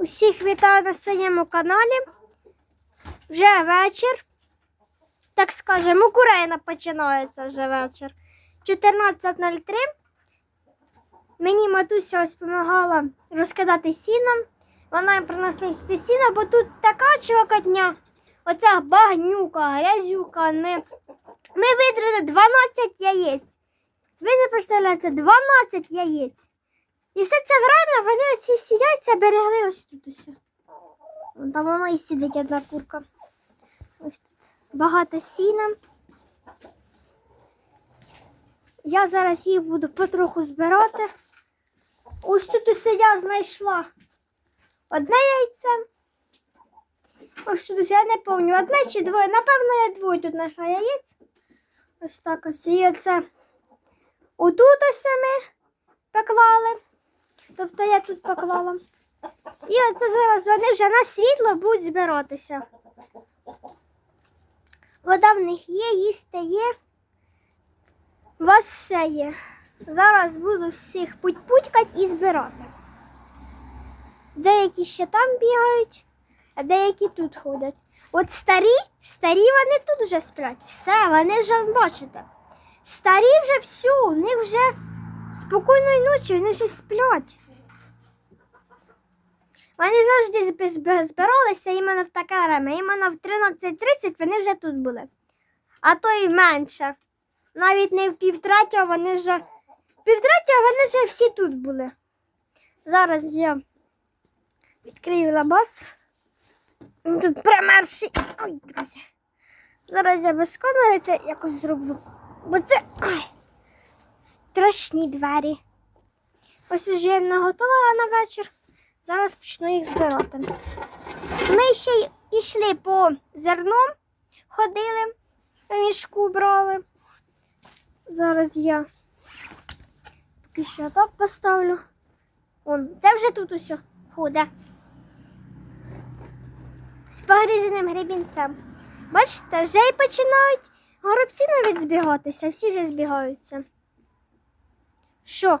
Усіх вітаю на своєму каналі. Вже вечір. Так скажемо, у Курейна починається вже вечір. 14.03. Мені матуся ось допомагала розкидати сіном. Вона принесла сюди сіно, бо тут така чвакотня. Оця багнюка, грязюка. Ми, ми видрили 12 яєць. Ви не представляєте, 12 яєць. І все це время вони оці всі яйця берегли ось тут усе. Там воно і сидить одна курка. Ось тут багато сіна. Я зараз їх буду потроху збирати. Ось тут усе я знайшла одне яйце. Ось тут усе, я не пам'ятаю, одне чи двоє. Напевно, я двоє тут знайшла яєць. Ось так ось. І це отут ось ми поклали. Тобто я тут поклала. І оце зараз вони вже на світло будуть збиратися. Вода в них є, їсти є. У вас все є. Зараз буду всіх путь-путькати і збирати. Деякі ще там бігають, а деякі тут ходять. От старі, старі вони тут вже сплять. Все, вони вже бачите. Старі вже всю, них вже спокійної ночі, вони вже сплять. Вони завжди зб- зб- збиралися іменно в таке время. Іменно в 13.30 вони вже тут були. А то і менше. Навіть не в півтретього вони вже. В півтретього вони вже всі тут були. Зараз я відкрию лабаз. Тут примерший. Ой, друзі. Зараз я без камери це якось зроблю. Бо це ай, страшні двері. Ось вже я наготувала на вечір. Зараз почну їх збирати. Ми ще й пішли по зерном, ходили, по мішку брали. Зараз я поки що так поставлю. Вон, це вже тут усе худе. З погрізаним гребінцем. Бачите, вже й починають горобці навіть збігатися, всі вже збігаються. Що?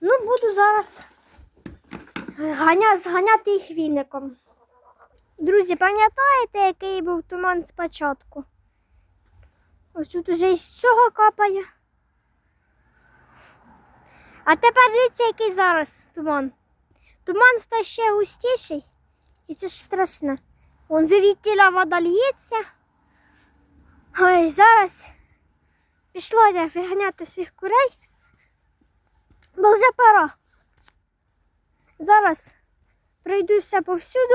Ну, буду зараз зганяти їх віником. Друзі, пам'ятаєте, який був туман спочатку? Ось тут уже із цього капає. А тепер дивіться, який зараз туман. Туман стає ще густіший, і це ж страшно. Вон вивітіля вода лється. Ой, зараз пішла я виганяти всіх курей, бо вже пора. Зараз пройдуся повсюду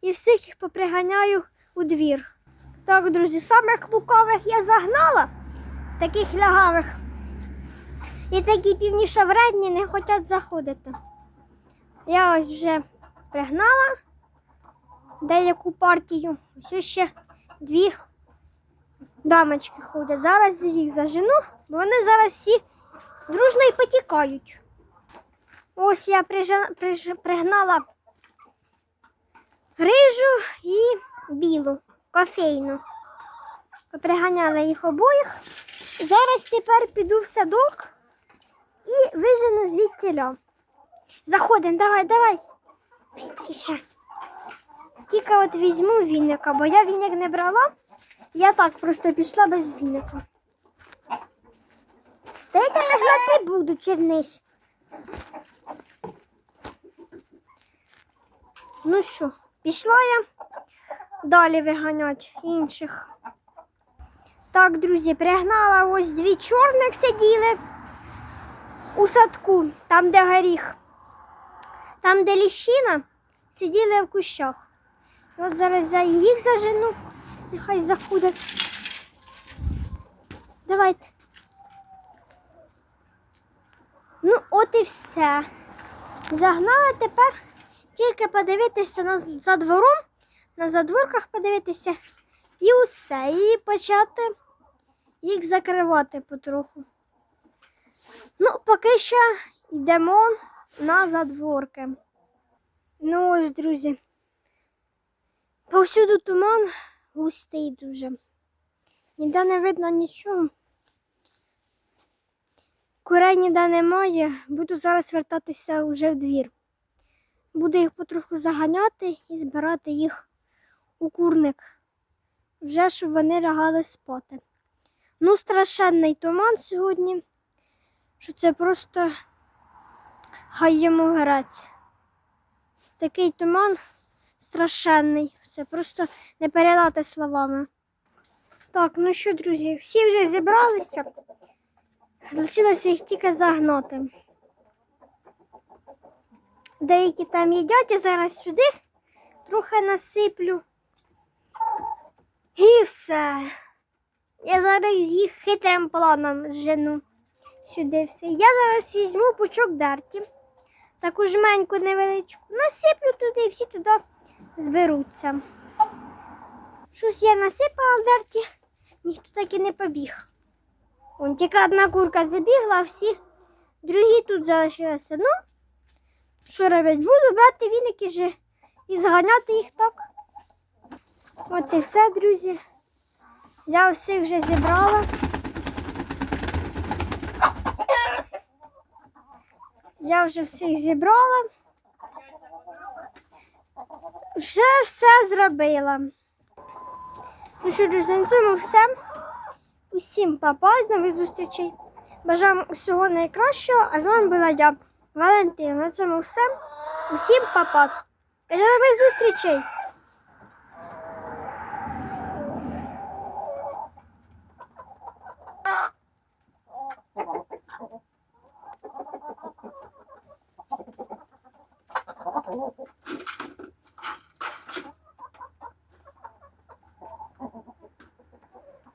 і всіх їх поприганяю у двір. Так, друзі, самих лукавих я загнала, таких лягавих. І такі півніше вредні не хочуть заходити. Я ось вже пригнала деяку партію. Ось ще дві дамочки ходять. Зараз їх зажену, бо вони зараз всі дружно і потікають. Ось я прижа- приж- пригнала рижу і білу, кофейну. Приганяла їх обоїх. Зараз тепер піду в садок і вижену звідтіля. Заходимо, давай, давай. Тільки от візьму віника, бо я віник не брала. Я так просто пішла без віника. Та я тебе не буду, черниш. Ну що, пішла я далі виганять інших. Так, друзі, пригнала ось дві чорних сиділи у садку, там, де горіх. Там, де ліщина, сиділи в кущах. От зараз я їх зажену, нехай заходять. Давайте. Ну, от і все. Загнали тепер тільки подивитися на, за двором, на задворках подивитися і усе. І почати їх закривати потроху. Ну, поки що йдемо на задворки. Ну ось, друзі. Повсюду туман густий дуже. Ніде не видно нічого. Курей ніде немає. Буду зараз вертатися вже в двір. Буду їх потроху заганяти і збирати їх у курник. Вже щоб вони лягали спати. Ну, страшенний туман сьогодні, що це просто хай йому грець. Такий туман страшенний. Це просто не передати словами. Так, ну що, друзі, всі вже зібралися. Залишилося їх тільки загнати. Деякі там їдять, я зараз сюди трохи насиплю. І все. Я зараз їх хитрим планом зжену сюди все. Я зараз візьму пучок дарті, таку жменьку невеличку, насиплю туди і всі туди зберуться. Щось я насипала дарті, ніхто так і не побіг. Вон тільки одна курка забігла, а всі другі тут залишилися. Ну, що робити? Буду брати віники же і зганяти їх так. От і все, друзі. Я всіх вже зібрала. Я вже всіх зібрала. Вже все зробила. Ну що, друзі, на цьому все. Усім папа, до нових зустрічей. Бажаємо усього найкращого, а з вами була я, Валентина. На цьому все. Усім папа. До нових зустрічей!